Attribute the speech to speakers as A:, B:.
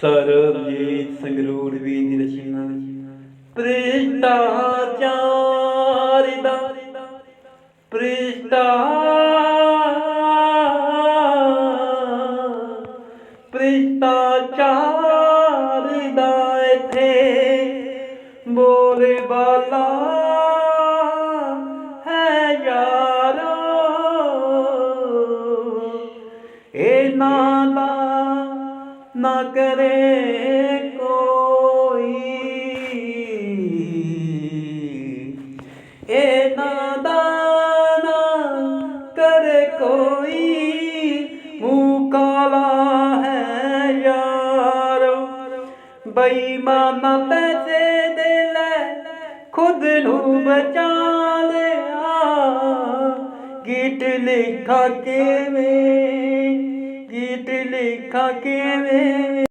A: ਸਰਬਜੀਤ ਸੰਗਰੂਰ ਵੀ ਦੀ ਰਚਨਾ ਭ੍ਰਿਸ਼ਟਾਚਾਰ ਦਾ ਪ੍ਰਿਸ਼ਟਾ ਭ੍ਰਿਸ਼ਟਾਚਾਰ ਦਾ ਇੱਥੇ ਬੋਲੇ ਬਾਲਾ ਹੈ ਯਾਰੋ। ਇਹ ਨਾਲਾ ਨਾ ਕਰੇ ਕੋਈ। ਇਹ ਨਾਦਾ ਨਾ ਕਰੇ ਕੋਈ। ਮੂੰਹ ਕਾਲਾ ਹੈ ਯਾਰ। ਬੇਈਮਾਨਾ ਪੈਸੇ ਦੇ ਲੈ ਖੁਦ ਨੂੰ ਬਚਾ ਲਿਆ ਗੀਤ ਲਿਖਾ ਕਿਵੇਂ রেখাকে ভেবে